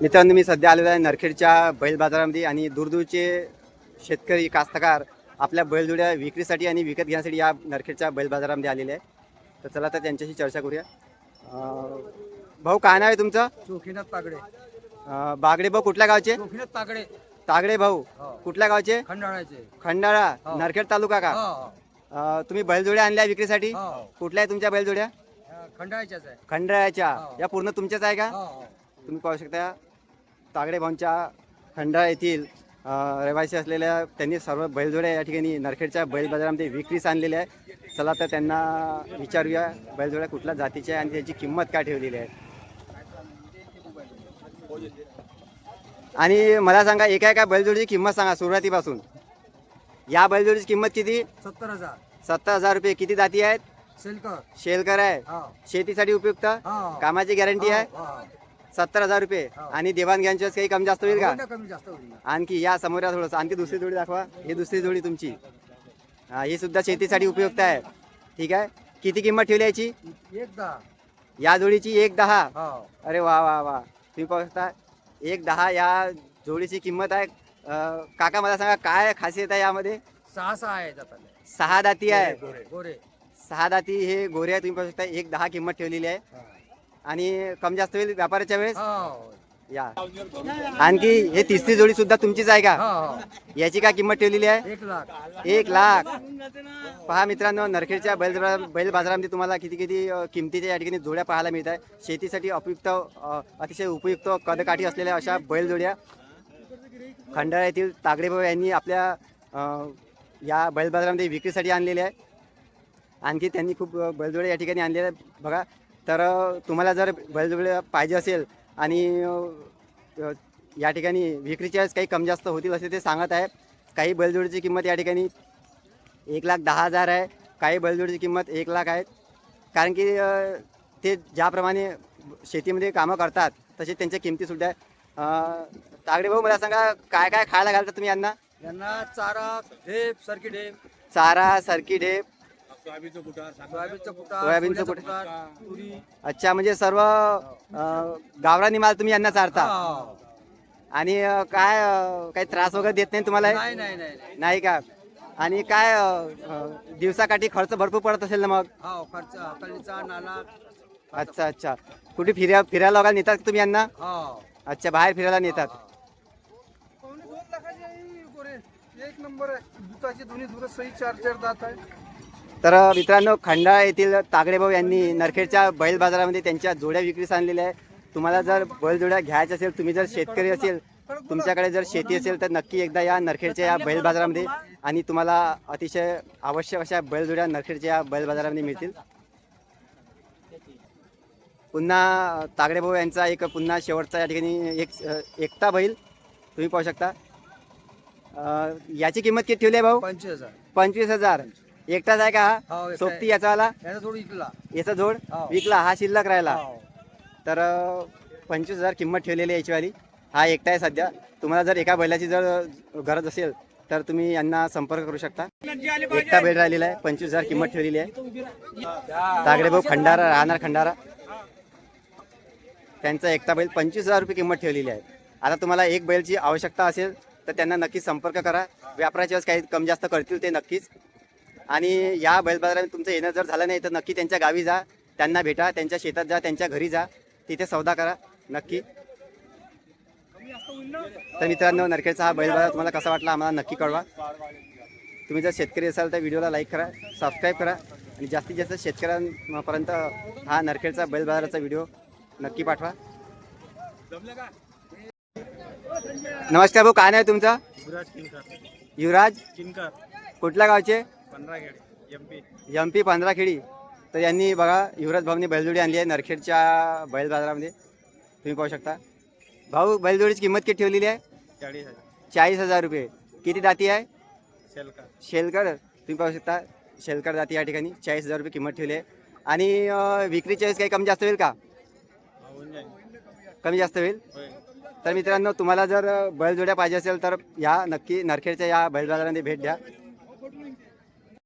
मित्रांनो मी सध्या आलेलो आहे नरखेडच्या बैल बाजारामध्ये आणि दूरदूरचे शेतकरी कास्तकार आपल्या बैलजोड्या विक्रीसाठी आणि विकत घेण्यासाठी या नरखेडच्या बैल बाजारामध्ये आलेले आहे तर चला तर त्यांच्याशी चर्चा करूया. भाऊ काय नाव आहे तुमचं? चोखीनाथ तागडे. अं, बागडे भाऊ कुठल्या गावचे? चोखीनाथ तागडे. तागडे भाऊ हो. कुठल्या गावचे? खंडाळ्याचे खंडाळा हो. नरखेड तालुका का? हो, अं, तुम्ही बैलजोड्या आणल्या विक्रीसाठी? हो. कुठल्या आहे तुमच्या बैलजोड्या? खंडाळ्याच्याच आहे. खंडाळ्याच्या. हो. या पूर्ण तुमच्याच आहे का? हो, हो. तुम्ही पाहू शकता तागडे भाऊंच्या खंडाळा येथील रहिवासी असलेल्या त्यांनी सर्व बैलजोड्या या ठिकाणी नरखेडच्या बैल बाजारामध्ये विक्रीस आणलेल्या आहे चला तर त्यांना विचारूया बैलजोड्या कुठल्या जातीच्या आहे आणि त्याची किंमत काय ठेवलेली आहे. आणि मला सांगा एका एका बैलजोडीची किंमत सांगा सुरुवातीपासून. या बैलजोडीची किंमत किती? सत्तर हजार. सत्तर हजार रुपये. किती जाती आहेत? शेलकर. शेलकर आहे. हो. शेतीसाठी उपयुक्त. कामाची गॅरंटी आहे. सत्तर हजार रुपये. हो. आणि देवाणघ्याच्या वेळेस काही कमी जास्त होईल का? कमी जास्त होईल. आणखी या समोर या थोडंसं. आणखी दुसरी जोडी दाखवा. ही दुसरी जोडी तुमची. हा ही सुद्धा शेतीसाठी उपयुक्त आहे. ठीक आहे? किती किंमत ठेवली याची? एक दहा. या जोडीची एक दहा. हो. अरे वा वा वा. तुम्ही पाहू शकता. एक दहा या जोडीची किंमत आहे. अं, काका मला सांगा काय खासियत आहे यामध्ये? सहा सहा आहे सहा दाती आहे गोरे सहा दाती हे गोरे आहे. तुम्ही पाहू शकता एक दहा किंमत ठेवलेली आहे. आणि कमी जास्त होईल व्यापाराच्या वेळेस? हो. या. आणखी हे तिसरी जोडी सुद्धा तुमचीच आहे का? हो, हो. याची काय किंमत ठेवलेली आहे? एक लाख. एक लाख. पहा मित्रांनो नरखेडच्या बैल बैल बाजारामध्ये तुम्हाला किती किती किमतीच्या या ठिकाणी जोड्या पाहायला मिळत आहे शेतीसाठी उपयुक्त अतिशय उपयुक्त कदकाठी असलेल्या अशा बैलजोड्या खंडाळा येथील तागडेभाऊ यांनी आपल्या या बैल बाजारामध्ये विक्रीसाठी आणलेल्या आहे आणखी त्यांनी खूप बैलजोड्या या ठिकाणी आणलेल्या आहेत. बघा तर तुम्हाला जर बैलजोड्या पाहिजे असेल आणि या ठिकाणी विक्रीच्या काही कमी जास्त होतील असे ते सांगत आहे काही बैलजोडीची किंमत या ठिकाणी एक लाख दहा हजार आहे. काही बैलजोडीची किंमत एक लाख आहे. कारण की ते ज्याप्रमाणे शेतीमध्ये कामं करतात तसे त्यांच्या किमतीसुद्धा तागडे भाऊ मला सांगा काय काय खायला घालता तुम्ही यांना? यांना चारा ढेप सरकी ढेप. चारा सरकी ढेप. सोयाबीनचं. तुरी. अच्छा म्हणजे सर्व गावरानी माल तुम्ही यांना चारता? हो. आणि काय काही त्रास वगैरे देत नाही तुम्हाला? नाही नाही नाही नाही. नाही का? आणि काय दिवसाकाठी खर्च भरपूर पडत असेल ना मग? हो खर्च हकालीचा नाला. अच्छा अच्छा. कुठे फिर्या फिरायला वगैरे नेतात तुम्ही यांना? हो. अच्छा बाहेर फिरायला नेतात. एक नंबर आहे. दुधाची दोन्ही दुध सही चार चार दात आहे. तर मित्रांनो खंडाळा येथील तागडेभाऊ यांनी नरखेडच्या बैल बाजारामध्ये त्यांच्या जोड्या विक्रीस आणलेल्या आहे तुम्हाला जर बैलजोड्या घ्यायच्या असेल तुम्ही जर शेतकरी असेल तुमच्याकडे जर शेती असेल तर नक्की एकदा या नरखेडच्या या बैल बाजारामध्ये आणि तुम्हाला अतिशय आवश्यक अशा बैलजोड्या नरखेडच्या या बैल बाजारामध्ये मिळतील. पुन्हा तागडेभाऊ यांचा एक पुन्हा शेवटचा या ठिकाणी एक एकता बैल तुम्ही पाहू शकता. याची किंमत किती ठेवली आहे भाऊ? पंचवीस हजार. पंचवीस हजार. एकटाच आहे का हा? हो सोबती. याचा आला याचा थोडी इकला. याचा जोड? हो. विकला हा शिल्लक राहिला. हो. तर अं, पंचवीस हजार किंमत ठेवलेली आहे याचीवाली. हा एकटा आहे सध्या. तुम्हाला जर एका बैलाची जर गरज असेल तर तुम्ही यांना संपर्क करू शकता. एकटा बैल राहिलेला आहे. पंचवीस हजार किंमत ठेवलेली आहे. तागडे भाऊ खंडारा राहणार खंडारा. त्यांचा एकटा बैल पंचवीस हजार रुपये किंमत ठेवलेली आहे. आता तुम्हाला एक बैलची आवश्यकता असेल तर त्यांना नक्कीच संपर्क करा. व्यापाराच्या वेळेस काही कमी जास्त करतील ते नक्कीच. आणि या बैल बाजारात तुमचं येणं जर झालं नाही तर नक्की त्यांच्या गावी जा त्यांना भेटा त्यांच्या शेतात जा त्यांच्या घरी जा तिथे सौदा करा नक्की. तर मित्रांनो नरखेडचा हा बैल बाजार तुम्हाला कसा वाटला आम्हाला नक्की कळवा. तुम्ही जर शेतकरी असाल तर व्हिडिओला लाईक करा सबस्क्राईब करा आणि जास्तीत जास्त शेतकऱ्यांपर्यंत हा नरखेडचा बैल बाजाराचा व्हिडिओ नक्की पाठवा. नमस्कार भाऊ काय नाव आहे तुमचं? युवराज किनकर. युवराज? किनकर. कुठल्या गावचे? एम पी एम पी पंधरा खेडी तर यांनी बघा युवराज भाऊनी बैलजोडी आणली आहे नरखेडच्या बैल बाजारामध्ये. तुम्ही पाहू शकता. भाऊ बैलजोडीची किंमत किती ठेवलेली आहे? चाळीस हजार. चाळीस हजार रुपये. किती दाती आहे? शेलकर. शेलकर. तुम्ही पाहू शकता शेलकर जाती या ठिकाणी. चाळीस हजार रुपये किंमत ठेवली आहे. आणि अं, विक्रीच्या वेळेस काही कमी जास्त होईल का? कमी जास्त होईल? तर मित्रांनो तुम्हाला जर बैलजोड्या पाहिजे असेल तर या नक्की नरखेडच्या या बैल बाजारामध्ये भेट द्या.